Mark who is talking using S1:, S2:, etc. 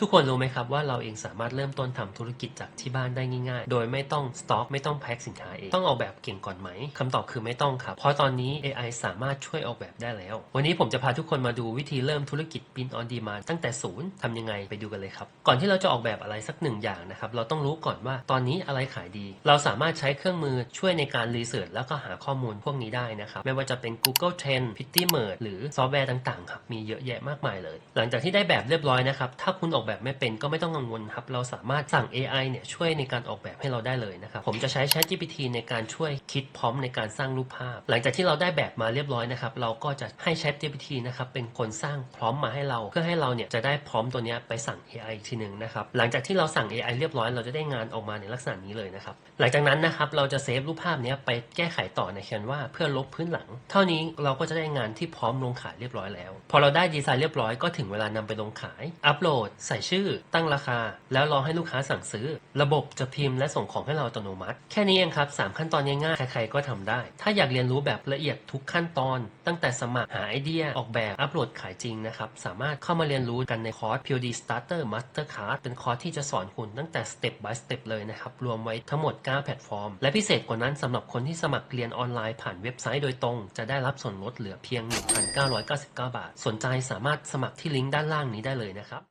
S1: ทุกคนรู้ไหมครับว่าเราเองสามารถเริ่มต้นทำธุรกิจจากที่บ้านได้ง่ายๆ โดยไม่ต้องสต็อกไม่ต้องแพ็คสินค้าเอง ต้องออกแบบเก่งก่อนไหมคำตอบคือไม่ต้องครับ เพราะตอนนี้ AI สามารถช่วยออกแบบได้แล้ว วันนี้ผมจะพาทุกคนมาดูวิธีเริ่มธุรกิจ Print on Demand ตั้งแต่ศูนย์ทำยังไงไปดูกันเลยครับ ก่อนที่เราจะออกแบบอะไรสักหนึ่งอย่างนะครับ เราต้องรู้ก่อนว่าตอนนี้อะไรขายดี เราสามารถใช้เครื่องมือช่วยในการรีเสิร์ชแล้วก็หาข้อมูลพวกนี้ได้นะครับ ไม่ว่าจะเป็น Google Trend Pitty Merge หรือซอฟต์แวร์ต่างๆครับ มีเยอะแยะมากมายเลย หลังจากที่ได้แบบเรียบร้อยนะครับ ถ้าคุณออกแบบไม่เป็นก็ไม่ต้องกังวลครับ เราสามารถสั่ง AI เนี่ยช่วยในการออกแบบให้เราได้เลยนะครับ ผมจะใช้ ChatGPT ในการช่วยคิดพร้อมในการสร้างรูปภาพ หลังจากที่เราได้แบบมาเรียบร้อยนะครับ เราก็จะให้ ChatGPT นะครับเป็นคนสร้างพร้อมมาให้เรา เพื่อให้เราเนี่ยจะได้พร้อมตัวนี้ไปสั่ง AI อีกทีหนึ่งนะครับ หลังจากที่เราสั่ง AI เรียบร้อย เราจะได้งานออกมาในลักษณะนี้เลยนะครับ หลังจากนั้นนะครับเราจะเซฟรูปภาพนี้ไปแก้ไขต่อใน Canva เพื่อลบพื้นหลัง เท่านี้เราก็จะได้งานที่พร้อมลงขายเรียบร้อยแล้ว พอเราได้ดีไซน์เรียบร้อยก็ถึงเวลานำไปลงขาย อัปโหลดใส่ชื่อ ตั้งราคา แล้วรอให้ลูกค้าสั่งซื้อ ระบบจะพิมพ์และส่งของให้เราอัตโนมัติ แค่นี้เองครับ 3 ขั้นตอนง่ายๆ ใครๆก็ทำได้ ถ้าอยากเรียนรู้แบบละเอียดทุกขั้นตอน ตั้งแต่สมัครหาไอเดีย ออกแบบอัปโหลดขายจริงนะครับ สามารถเข้ามาเรียนรู้กันในคอร์ส POD Starter Master Class เป็นคอร์สที่จะสอนคุณตั้งแต่ Step by Step เลยนะครับ รวมไว้ทั้งหมด 9 แพลตฟอร์ม และพิเศษกว่านั้นสำหรับคนที่สมัครเรียนออนไลน์ผ่านเว็บไซต์โดยตรง จะได้รับส่วนลดเหลือเพียง 1,999 บาท สนใจสามารถสมัครที่ลิงก์ด้านล่างนี้ได้เลยนะครับ